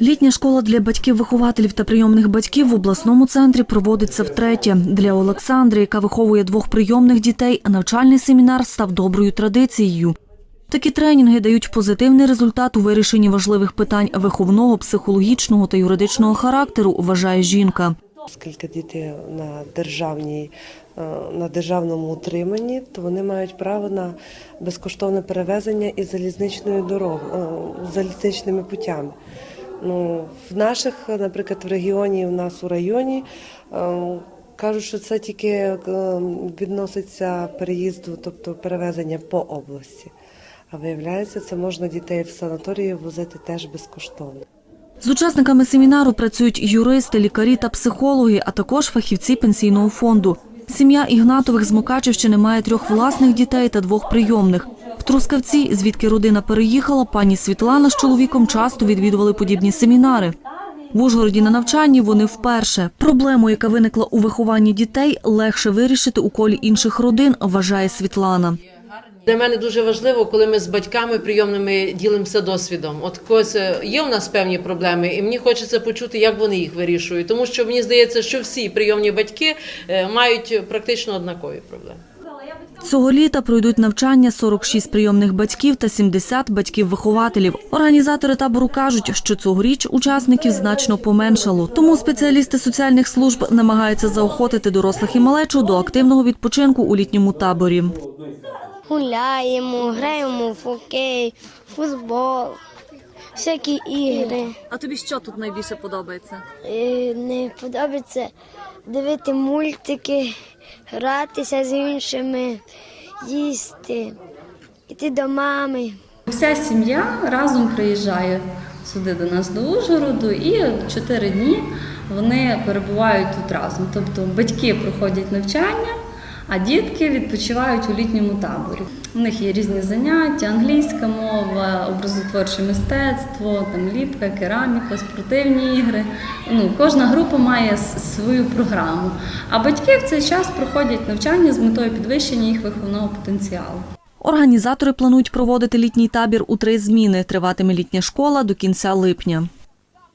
Літня школа для батьків-вихователів та прийомних батьків в обласному центрі проводиться втретє. Для Олександри, яка виховує двох прийомних дітей, навчальний семінар став доброю традицією. Такі тренінги дають позитивний результат у вирішенні важливих питань виховного, психологічного та юридичного характеру, вважає жінка. Оскільки діти на державній е, на державному утриманні, то вони мають право на безкоштовне перевезення із залізничною дорогою, залізничними путями. Ну, в наших, наприклад, в регіоні, у нас у районі е, кажуть, що це тільки е, відноситься переїзду, тобто перевезення по області. А виявляється, це можна дітей в санаторії возити теж безкоштовно. З учасниками семінару працюють юристи, лікарі та психологи, а також фахівці пенсійного фонду. Сім'я Ігнатових з Мукачівщини має трьох власних дітей та двох прийомних. Трускавці, звідки родина переїхала, пані Світлана з чоловіком часто відвідували подібні семінари. В Ужгороді на навчанні вони вперше. Проблему, яка виникла у вихованні дітей, легше вирішити у колі інших родин, вважає Світлана. Для мене дуже важливо, коли ми з батьками прийомними ділимося досвідом. От когось е, є у нас певні проблеми, і мені хочеться почути, як вони їх вирішують. Тому що мені здається, що всі прийомні батьки е, мають практично однакові проблеми. Цього літа пройдуть навчання 46 прийомних батьків та 70 батьків-вихователів. Організатори табору кажуть, що цьогоріч учасників значно поменшало. Тому спеціалісти соціальних служб намагаються заохотити дорослих і малечу до активного відпочинку у літньому таборі. Гуляємо, граємо в хокей, футбол, всякі ігри. А тобі що тут найбільше подобається? Е, Не подобається дивити мультики, гратися з іншими, їсти, йти до мами. Вся сім'я разом приїжджає сюди до нас до Ужгороду і чотири дні вони перебувають тут разом. Тобто батьки проходять навчання, а дітки відпочивають у літньому таборі. У них є різні заняття, англійська мова, образотворче мистецтво, там ліпка, кераміка, спортивні ігри. Ну, кожна група має свою програму. А батьки в цей час проходять навчання з метою підвищення їх виховного потенціалу. Організатори планують проводити літній табір у три зміни. Триватиме літня школа до кінця липня.